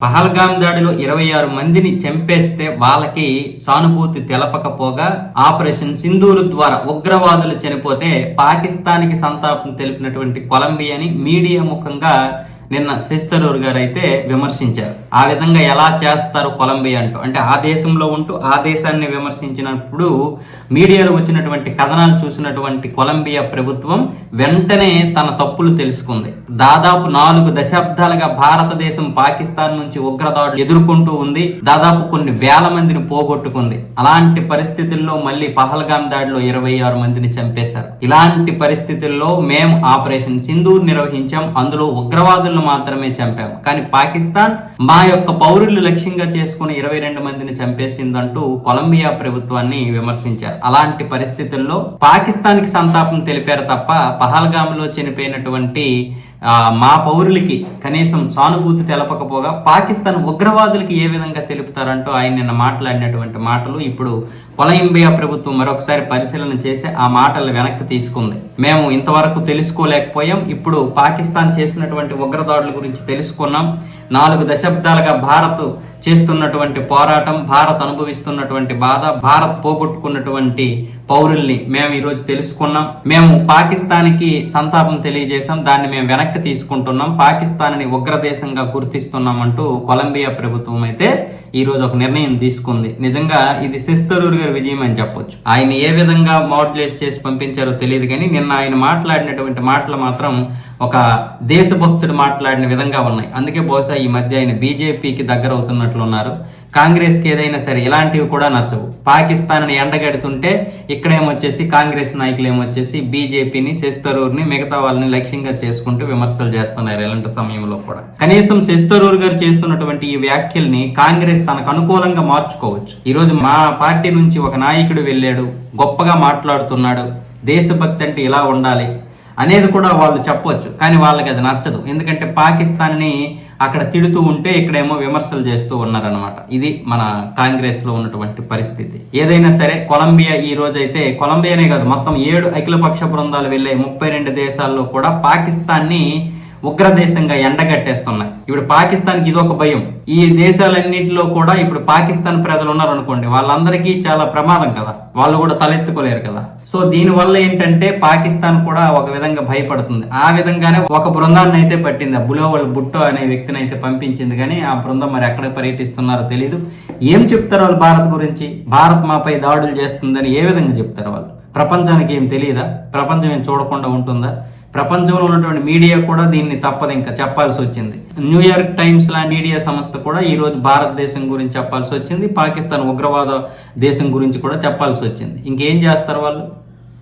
పహల్గాం దాడిలో ఇరవై ఆరు మందిని చంపేస్తే వాళ్ళకి సానుభూతి తెలపకపోగా ఆపరేషన్ సింధూరు ద్వారా ఉగ్రవాదులు చనిపోతే పాకిస్తాన్కి సంతాపం తెలిపినటువంటి కొలంబియాని మీడియా ముఖంగా నిన్న శశితరూర్ గారు అయితే విమర్శించారు. ఆ విధంగా ఎలా చేస్తారు కొలంబియా అంటూ? అంటే ఆ దేశంలో ఉంటూ ఆ దేశాన్ని విమర్శించినప్పుడు మీడియాలో వచ్చినటువంటి కథనాలు చూసినటువంటి కొలంబియా ప్రభుత్వం వెంటనే తన తప్పులు తెలుసుకుంది. దాదాపు నాలుగు దశాబ్దాలుగా భారతదేశం పాకిస్తాన్ నుంచి ఉగ్రదాడులు ఎదుర్కొంటూ ఉంది. దాదాపు కొన్ని వేల మందిని పోగొట్టుకుంది. అలాంటి పరిస్థితుల్లో మళ్ళీ పహల్గాం దాడిలో ఇరవై ఆరు మందిని చంపేశారు. ఇలాంటి పరిస్థితుల్లో మేము ఆపరేషన్ సింధూర్ నిర్వహించాం. అందులో ఉగ్రవాదులను మాత్రమే చంపాం. కానీ పాకిస్తాన్ మా యొక్క పౌరులు లక్ష్యంగా చేసుకుని ఇరవై రెండు మందిని చంపేసిందంటూ కొలంబియా ప్రభుత్వాన్ని విమర్శించారు. అలాంటి పరిస్థితుల్లో పాకిస్తాన్కి సంతాపం తెలిపారు తప్ప పహల్గామ్లో చనిపోయినటువంటి మా పౌరులకి కనీసం సానుభూతి తెలపకపోగా పాకిస్తాన్ ఉగ్రవాదులకి ఏ విధంగా తెలుపుతారంటూ ఆయన నిన్న మాట్లాడినటువంటి మాటలు ఇప్పుడు కొలంబియా ప్రభుత్వం మరొకసారి పరిశీలన చేసి ఆ మాటలు వెనక్కి తీసుకుంది. మేము ఇంతవరకు తెలుసుకోలేకపోయాం. ఇప్పుడు పాకిస్తాన్ చేసినటువంటి ఉగ్రదాడుల గురించి తెలుసుకున్నాం. నాలుగు దశాబ్దాలుగా భారత్ చేస్తున్నటువంటి పోరాటం భారత్ అనుభవిస్తున్నటువంటి బాధ భారత్ పోగొట్టుకున్నటువంటి పౌరుల్ని మేము ఈరోజు తెలుసుకున్నాం. మేము పాకిస్తాన్కి సంతాపం తెలియజేశాం. దాన్ని మేము వెనక్కి తీసుకుంటున్నాం. పాకిస్తాన్ని ఉగ్రదేశంగా గుర్తిస్తున్నామంటూ కొలంబియా ప్రభుత్వం అయితే ఈ రోజు ఒక నిర్ణయం తీసుకుంది. నిజంగా ఇది శిస్తరూర్ గారి విజయం అని చెప్పొచ్చు. ఆయన ఏ విధంగా మోడ్యులేట్ చేసి పంపించారో తెలియదు కానీ నిన్న ఆయన మాట్లాడినటువంటి మాటలు మాత్రం ఒక దేశభక్తుడు మాట్లాడిన విధంగా ఉన్నాయి. అందుకే బహుశా ఈ మధ్య ఆయన బీజేపీకి దగ్గర అవుతున్నట్లున్నారు కాంగ్రెస్కి ఏదైనా సరే ఇలాంటివి కూడా నచ్చవు. పాకిస్తాన్ని ఎండగడుతుంటే ఇక్కడేమొచ్చేసి కాంగ్రెస్ నాయకులు ఏమొచ్చేసి బీజేపీని శశితరూర్ని మిగతా వాళ్ళని లక్ష్యంగా చేసుకుంటూ విమర్శలు చేస్తున్నారు ఇలాంటి సమయంలో కూడా. కనీసం శశితరూర్ గారు చేస్తున్నటువంటి ఈ వ్యాఖ్యల్ని కాంగ్రెస్ తనకు అనుకూలంగా మార్చుకోవచ్చు. ఈరోజు మా పార్టీ నుంచి ఒక నాయకుడు వెళ్ళాడు గొప్పగా మాట్లాడుతున్నాడు దేశభక్తి అంటే ఇలా ఉండాలి అనేది కూడా వాళ్ళు చెప్పొచ్చు కానీ వాళ్ళకి అది నచ్చదు. ఎందుకంటే పాకిస్తాన్ని అక్కడ తిడుతూ ఉంటే ఇక్కడేమో విమర్శలు చేస్తూ ఉన్నారనమాట ఇది మన కాంగ్రెస్లో ఉన్నటువంటి పరిస్థితి. ఏదైనా సరే కొలంబియా ఈ రోజు అయితే కొలంబియానే కాదు మొత్తం ఏడు అఖిలపక్ష బృందాలు వెళ్ళే ముప్పై రెండు దేశాల్లో కూడా పాకిస్తాన్ని ఉగ్రదేశంగా ఎండగట్టేస్తున్నాయి ఇప్పుడు పాకిస్తాన్కి ఇది ఒక భయం. ఈ దేశాలన్నింటిలో కూడా ఇప్పుడు పాకిస్తాన్ ప్రజలు ఉన్నారనుకోండి వాళ్ళందరికీ చాలా ప్రమాదం కదా. వాళ్ళు కూడా తలెత్తుకోలేరు కదా. సో దీనివల్ల ఏంటంటే పాకిస్తాన్ కూడా ఒక విధంగా భయపడుతుంది. ఆ విధంగానే ఒక బృందాన్ని అయితే పట్టింది. ఆ బులోవల్ బుట్టో అనే వ్యక్తిని అయితే పంపించింది కానీ ఆ బృందం మరి ఎక్కడ పర్యటిస్తున్నారో తెలియదు ఏం చెప్తారు వాళ్ళు భారత్ గురించి? భారత్ మాపై దాడులు చేస్తుందని ఏ విధంగా చెప్తారు వాళ్ళు? ప్రపంచానికి ఏం తెలియదా? ప్రపంచం ఏం చూడకుండా ఉంటుందా? ప్రపంచంలో ఉన్నటువంటి మీడియా కూడా దీన్ని తప్పదు ఇంకా చెప్పాల్సి వచ్చింది. న్యూయార్క్ టైమ్స్ లాంటి మీడియా సంస్థ కూడా ఈరోజు భారతదేశం గురించి చెప్పాల్సి వచ్చింది. పాకిస్తాన్ ఉగ్రవాద దేశం గురించి కూడా చెప్పాల్సి వచ్చింది. ఇంకేం చేస్తారు వాళ్ళు?